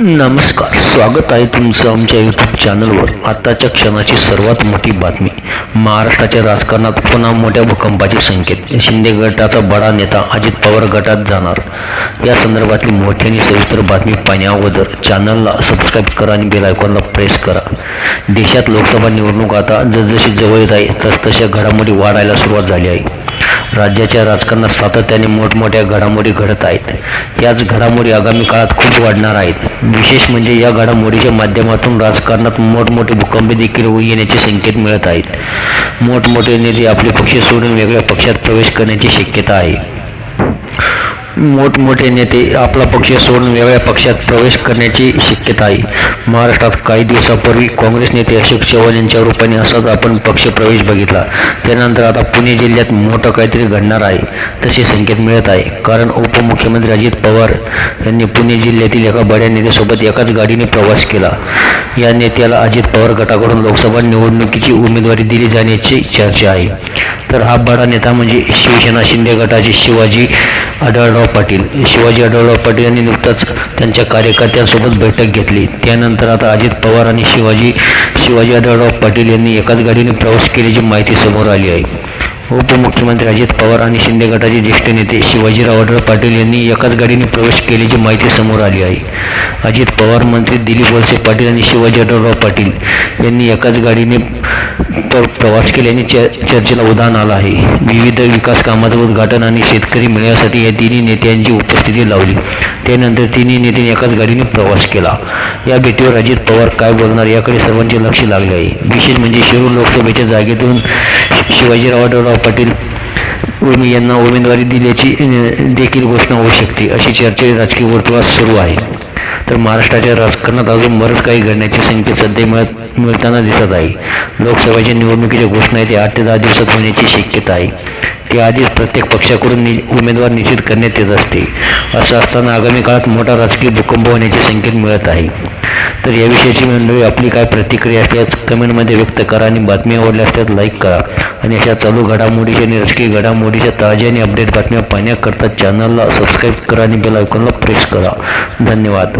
नमस्कार स्वागत आहे तुमचं आमच्या यूट्यूब चॅनलवर आताच्या क्षणाची सर्वात मोठी बातमी महाराष्ट्राच्या राजकारणात पुन्हा मोठ्या भूकंपाचे संकेत. शिंदे गटाचा बडा नेता अजित पवार गटात जाणार. या संदर्भातली मोठी आणि सविस्तर बातमी पाहण्याअगोदर चॅनलला सबस्क्राईब करा आणि बेल आयकॉनला प्रेस करा. देशात लोकसभा निवडणूक आता जसजशी जवळ येत आहे तसतशा घडामोडी वाढायला सुरुवात झाली आहे. राज्याच्या राजकारणात सातत्याने मोठमोठ्या घडामोडी घडत आहेत. याच घडामोडी आगामी काळात खूप वाढणार आहेत. विशेष म्हणजे या घडामोडीच्या माध्यमातून राजकारणात मोठमोठे भूकंप देखील येण्याचे संकेत मिळत आहेत. मोठमोठे नेते आपले पक्ष सोडून वेगळ्या पक्षात प्रवेश करण्याची शक्यता आहे. मोठमोठे नेते आपला पक्ष सोडून वेगळ्या पक्षात प्रवेश करण्याची शक्यता आहे. महाराष्ट्रात काही दिवसापूर्वी काँग्रेस नेते अशोक चव्हाण यांच्या रूपाने असाच आपण पक्ष प्रवेश बघितला. त्यानंतर आता पुणे जिल्ह्यात मोठं काहीतरी घडणार आहे तसे संकेत मिळत आहे. कारण उपमुख्यमंत्री अजित पवार यांनी पुणे जिल्ह्यातील एका बड्या नेत्यासोबत एकाच गाडीने प्रवास केला. या नेत्याला अजित पवार गटाकडून लोकसभा निवडणुकीची उमेदवारी दिली जाण्याची चर्चा आहे. तर हा बडा नेता म्हणजे शिवसेना शिंदे गटाचे शिवाजी आढळराव पाटील. शिवाजी आढळराव पाटील यांनी नुकताच त्यांच्या कार्यकर्त्यांसोबत बैठक घेतली. त्यानंतर आता अजित पवार आणि शिवाजी शिवाजी आढळराव पाटील यांनी एकाच गाडीने प्रवास केल्याची माहिती समोर आली आहे. उपमुख्यमंत्री अजित पवार आणि शिंदे गटाचे ज्येष्ठ नेते शिवाजीराव आढळ पाटील यांनी एकाच गाडीने प्रवेश केल्याची माहिती समोर आली आहे. अजित पवार मंत्री दिलीप वळसे पाटील आणि शिवाजी आढळराव पाटील यांनी एकाच गाडीने तर प्रवास केल्याने च चर्चेला उदाहरण आलं आहे. विविध विकास कामाचं उद्घाटन आणि शेतकरी मिळण्यासाठी या तिन्ही नेत्यांची उपस्थिती लावली. त्यानंतर तिन्ही नेत्यांनी एकाच गाडीने प्रवास केला. या भेटीवर अजित पवार काय बोलणार याकडे सर्वांचे लक्ष लागले आहे. विशेष म्हणजे शिरूर लोकसभेच्या जागेतून शिवाजीराव आढळराव पाटील यांना उमेदवारी दिल्याची देखील घोषणा होऊ शकते अशी चर्चा राजकीय वर्तुळात सुरू आहे. तर महाराष्ट्राच्या राजकारणात अजून बरंच काही घडण्याची संकेत सध्या मिळत मिळताना दिसत आहे. लोकसभेच्या निवडणुकीच्या घोषणा येते आठ ते दहा दिवसात होण्याची शक्यता आहे. ते आधीच प्रत्येक पक्षाकडून नि उमेदवार निश्चित करण्यात येत असते. असं असताना आगामी काळात मोठा राजकीय भूकंप होण्याचे संकेत मिळत आहे. तर याविषयीची मंडळी आपली काय प्रतिक्रिया असल्यास कमेंटमध्ये व्यक्त करा आणि बातमी आवडल्या असल्यास लाईक करा. आणि अशा चालू घडामोडीच्या आणि राजकीय घडामोडीच्या ताज्या आणि अपडेट बातम्या पाहण्याकरता चॅनलला सबस्क्राईब करा आणि बेल आयकॉनला प्रेस करा. धन्यवाद.